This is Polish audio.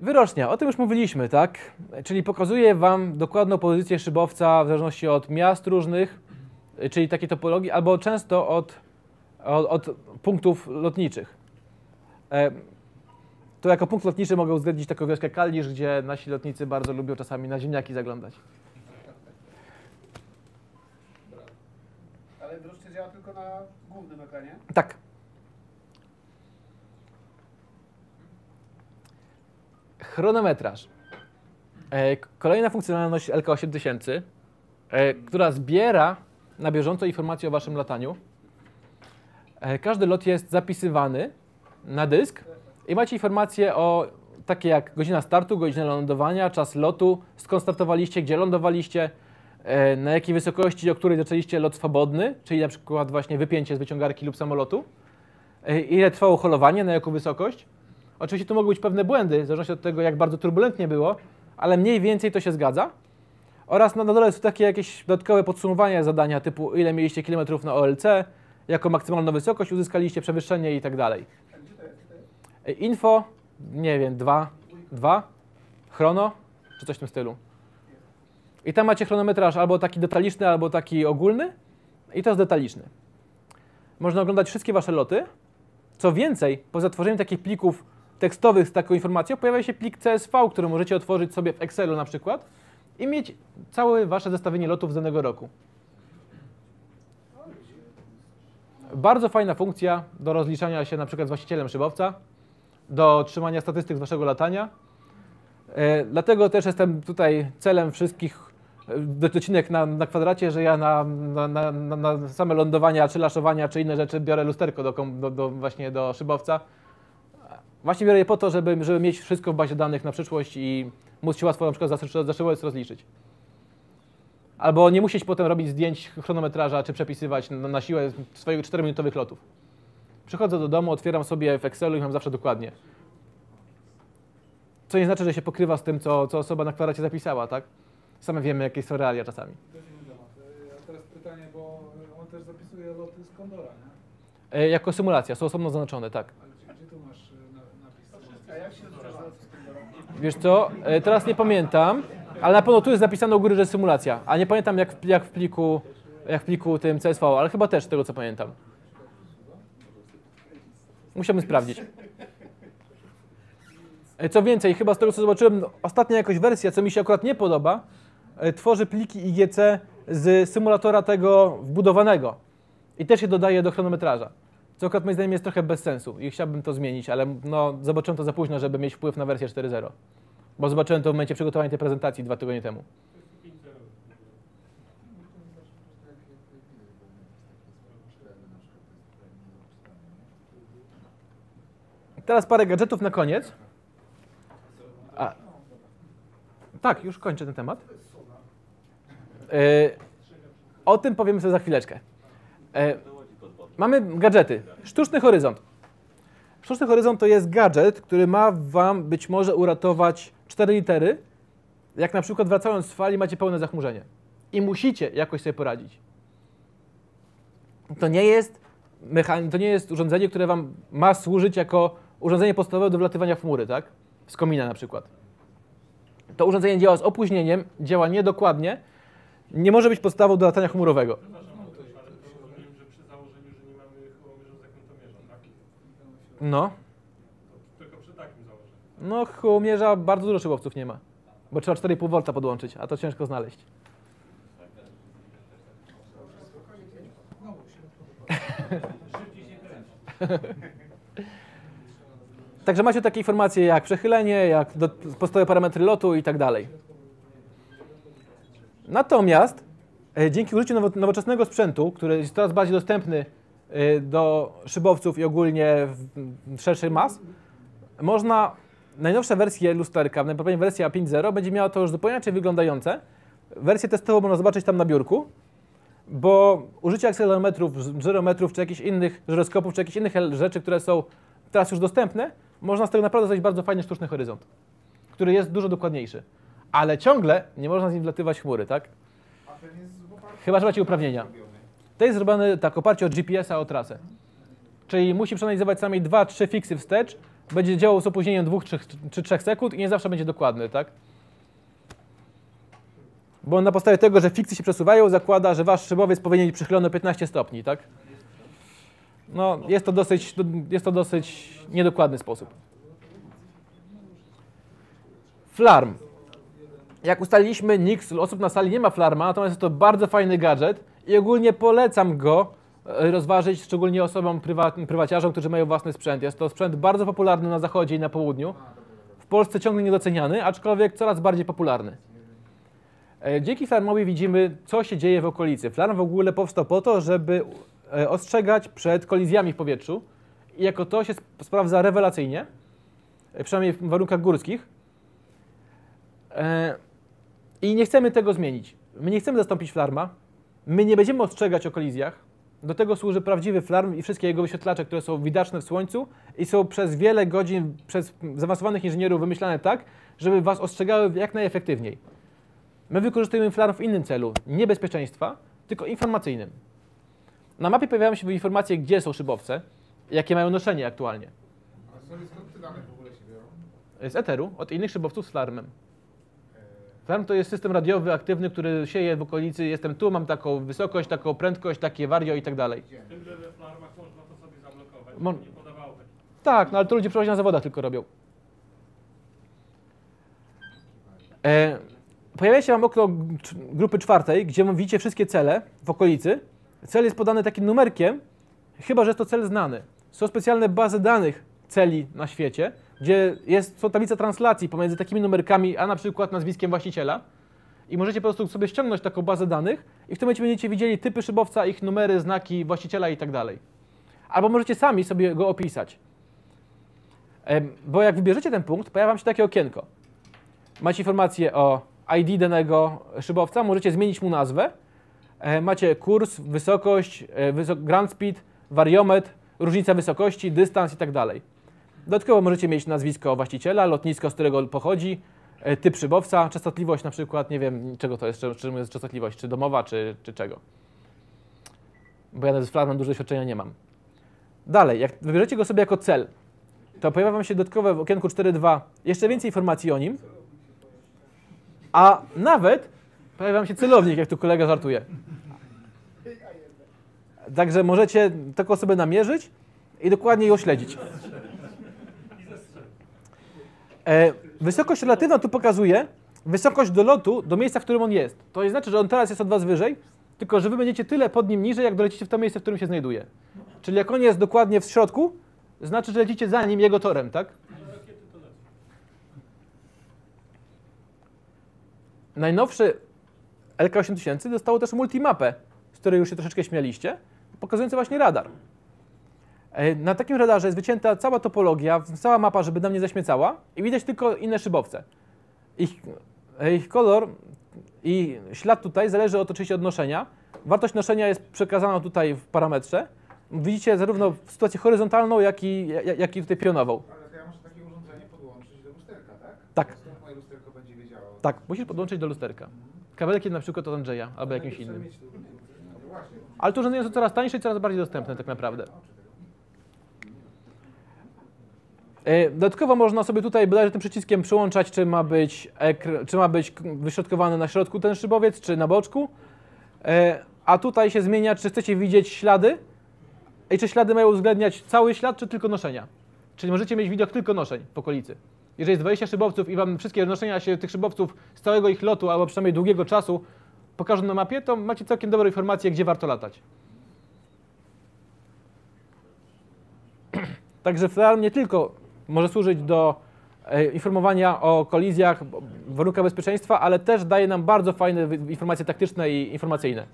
Wyrocznia, o tym już mówiliśmy, tak? Czyli pokazuje Wam dokładną pozycję szybowca w zależności od miast różnych, czyli takiej topologii, albo często od, od, od punktów lotniczych. E, To jako punkt lotniczy mogę uwzględnić taką wioskę Kalisz, gdzie nasi lotnicy bardzo lubią czasami na ziemniaki zaglądać. Ale drożdże działa tylko na głównym ekranie. Tak. Chronometraż. E, Kolejna funkcjonalność LK8000, e, która zbiera na bieżąco informacje o waszym lataniu. E, Każdy lot jest zapisywany na dysk i macie informacje o takie jak godzina startu, godzina lądowania, czas lotu, skąd startowaliście, gdzie lądowaliście, na jakiej wysokości, o której zaczęliście lot swobodny, czyli na przykład właśnie wypięcie z wyciągarki lub samolotu, ile trwało holowanie, na jaką wysokość. Oczywiście tu mogą być pewne błędy, w zależności od tego, jak bardzo turbulentnie było, ale mniej więcej to się zgadza. Oraz na na dole są takie jakieś dodatkowe podsumowania zadania, typu ile mieliście kilometrów na OLC, jaką maksymalną wysokość uzyskaliście, przewyższenie i tak dalej. Info, nie wiem, dwa, dwa, chrono, czy coś w tym stylu. I tam macie chronometraż albo taki detaliczny, albo taki ogólny i to jest detaliczny. Można oglądać wszystkie wasze loty. Co więcej, po zatworzeniu takich plików tekstowych z taką informacją, pojawia się plik CSV, który możecie otworzyć sobie w Excelu na przykład i mieć całe wasze zestawienie lotów z danego roku. Bardzo fajna funkcja do rozliczania się na przykład z właścicielem szybowca, do trzymania statystyk z waszego latania. E, Dlatego też jestem tutaj celem wszystkich e, docinek na, na kwadracie, że ja na, na, na, same lądowania, czy laszowania, czy inne rzeczy biorę lusterko do, do, do, właśnie do szybowca. Właśnie biorę je po to, żeby, żeby mieć wszystko w bazie danych na przyszłość i móc się łatwo na przykład za, szybowiec rozliczyć. Albo nie musieć potem robić zdjęć chronometraża, czy przepisywać na, na siłę swoich 4-minutowych lotów. Przychodzę do domu, otwieram sobie w Excelu i mam zawsze dokładnie. Co nie znaczy, że się pokrywa z tym, co, co osoba na kwadracie zapisała, tak? Same wiemy, jakie są realia czasami. To jest inny temat. A teraz pytanie, bo on też zapisuje loty z Kondora, nie? E, jako symulacja, są osobno zaznaczone, tak. Ale gdzie, gdzie tu masz Wiesz co, e, teraz nie pamiętam, ale na pewno tu jest napisane u góry, że symulacja, a nie pamiętam jak, w- jak, w, pliku, jak w pliku tym CSV, ale chyba też z tego, co pamiętam. Musiałbym sprawdzić. E, Co więcej, chyba z tego, co zobaczyłem, ostatnia jakoś wersja, co mi się akurat nie podoba, e, tworzy pliki IGC z symulatora tego wbudowanego i też je dodaje do chronometraża. Co akurat moim zdaniem jest trochę bez sensu i chciałbym to zmienić, ale no, zobaczyłem to za późno, żeby mieć wpływ na wersję 4.0. Bo zobaczyłem to w momencie przygotowania tej prezentacji dwa tygodnie temu. Teraz parę gadżetów na koniec. A, tak, już kończę ten temat. E, o tym powiemy sobie za chwileczkę. E, mamy gadżety. Sztuczny horyzont. Sztuczny horyzont to jest gadżet, który ma Wam być może uratować cztery litery, jak na przykład wracając z fali macie pełne zachmurzenie. I musicie jakoś sobie poradzić. To nie jest, to nie jest urządzenie, które Wam ma służyć jako urządzenie podstawowe do wlatywania w chmury, tak? Z komina na przykład. To urządzenie działa z opóźnieniem, działa niedokładnie, nie może być podstawą do latania chmurowego. Rozumiem, że przy założeniu, że nie mamy kołomierza zakątomierza, tak? No, tylko przy takim założeniu. no chłomierza bardzo dużo szybowców nie ma, bo trzeba 4,5 V podłączyć, a to ciężko znaleźć. Także macie takie informacje jak przechylenie, jak do, podstawowe parametry lotu i tak dalej. Natomiast e, dzięki użyciu nowo, nowoczesnego sprzętu, który jest coraz bardziej dostępny do szybowców i ogólnie w, szerszej mas, można najnowsze wersje lusterka, najprawdopodobniej wersja 5.0 będzie miała to już zupełnie inaczej wyglądające. Wersję testową można zobaczyć tam na biurku, bo użycie akcelerometrów, żyrometrów, czy jakichś innych żyroskopów, czy jakichś innych rzeczy, które są teraz już dostępne, można z tego naprawdę zrobić bardzo fajny sztuczny horyzont, który jest dużo dokładniejszy. Ale ciągle nie można z nim wlatywać chmury, tak? Chyba, że macie uprawnienia. To jest zrobione tak, oparcie o GPS-a o trasę. Czyli musi przeanalizować dwa, trzy fiksy wstecz, będzie działał z opóźnieniem 2 czy, czy 3 sekund i nie zawsze będzie dokładny, tak? Bo na podstawie tego, że fikcje się przesuwają, zakłada, że wasz szybowiec powinien być przychylony o 15 stopni, tak? No, jest to dosyć, jest to dosyć niedokładny sposób. Flarm. Jak ustaliliśmy, nikt z osób na sali nie ma flarma, natomiast jest to bardzo fajny gadżet i ogólnie polecam go e, rozważyć, szczególnie osobom prywaciarzom, którzy mają własny sprzęt. Jest to sprzęt bardzo popularny na zachodzie i na południu. W Polsce ciągle niedoceniany, aczkolwiek coraz bardziej popularny. E, Dzięki Flarmowi widzimy, co się dzieje w okolicy. Flarm w ogóle powstał po to, żeby e, ostrzegać przed kolizjami w powietrzu i jako to się sp- sprawdza rewelacyjnie, przynajmniej w warunkach górskich. I nie chcemy tego zmienić. My nie chcemy zastąpić Flarma. My nie będziemy ostrzegać o kolizjach. Do tego służy prawdziwy Flarm i wszystkie jego wyświetlacze, które są widoczne w słońcu i są przez wiele godzin przez zaawansowanych inżynierów wymyślane tak, żeby was ostrzegały jak najefektywniej. My wykorzystujemy Flarm w innym celu, nie bezpieczeństwa, tylko informacyjnym. Na mapie pojawiają się informacje, gdzie są szybowce, jakie mają noszenie aktualnie. A skąd te dane w ogóle się biorą? Z Etheru, od innych szybowców z Flarmem. Flarm to jest system radiowy aktywny, który sieje w okolicy, jestem tu, mam taką wysokość, taką prędkość, takie wario i tak dalej. W tym, że we flarmach można to sobie zablokować, Mon- żeby nie podawało tak. Tak, no ale to ludzie przeważnie na zawodach tylko robią. E, pojawia się Wam okno cz- grupy czwartej, gdzie widzicie wszystkie cele w okolicy. Cel jest podany takim numerkiem, chyba że jest to cel znany. Są specjalne bazy danych celi na świecie, gdzie jest, są tablice translacji pomiędzy takimi numerkami, a na przykład nazwiskiem właściciela. I możecie po prostu sobie ściągnąć taką bazę danych i w tym momencie będziecie widzieli typy szybowca, ich numery, znaki właściciela i tak dalej. Albo możecie sami sobie go opisać. Bo jak wybierzecie ten punkt, pojawia wam się takie okienko. Macie informację o ID danego szybowca, możecie zmienić mu nazwę. E, Macie kurs, wysokość, e, ground speed, wariometr, różnica wysokości, dystans i tak dalej. Dodatkowo możecie mieć nazwisko właściciela, lotnisko, z którego pochodzi, e, typ szybowca, częstotliwość na przykład, nie wiem czego to jest, czy- czym jest częstotliwość, czy domowa, czy, czy czego. Bo ja z Flarmem dużo doświadczenia nie mam. Dalej, jak wybierzecie go sobie jako cel, to pojawia Wam się dodatkowe w okienku 4.2 jeszcze więcej informacji o nim, a nawet pojawia Wam się celownik, jak tu kolega żartuje. Także możecie taką osobę namierzyć i dokładnie ją śledzić. E, wysokość relatywna tu pokazuje wysokość dolotu do miejsca, w którym on jest. To nie znaczy, że on teraz jest od Was wyżej, tylko że Wy będziecie tyle pod nim niżej, jak dolecicie w to miejsce, w którym się znajduje. Czyli jak on jest dokładnie w środku, znaczy, że lecicie za nim jego torem, tak? Najnowszy LK8000 dostało też multimapę, z której już się troszeczkę śmialiście, pokazujący właśnie radar. E, Na takim radarze jest wycięta cała topologia, cała mapa, żeby nam nie zaśmiecała i widać tylko inne szybowce. Ich, e, ich kolor i ślad tutaj zależy od, oczywiście od noszenia. Wartość noszenia jest przekazana tutaj w parametrze. Widzicie zarówno sytuację horyzontalną, jak i, jak, i tutaj pionową. Ale to ja muszę takie urządzenie podłączyć do lusterka, tak? Tak. Moje lusterko będzie wiedziało? Tak, musisz podłączyć do lusterka. Kabelkiem na przykład od Andrzeja albo jakimś innym. No. Ale to urządzenia są coraz tańsze i coraz bardziej dostępne tak naprawdę. E, Dodatkowo można sobie tutaj bodajże tym przyciskiem przyłączać, czy ma być, czy ma być wyśrodkowany na środku ten szybowiec, czy na boczku. E, A tutaj się zmienia, czy chcecie widzieć ślady i czy ślady mają uwzględniać cały ślad, czy tylko noszenia. Czyli możecie mieć widok tylko noszeń w okolicy. Jeżeli jest 20 szybowców i wam wszystkie noszenia się tych szybowców z całego ich lotu, albo przynajmniej długiego czasu pokażą na mapie, to macie całkiem dobre informacje, gdzie warto latać. Także Flarm nie tylko może służyć do e, informowania o kolizjach, warunkach bezpieczeństwa, ale też daje nam bardzo fajne informacje taktyczne i informacyjne.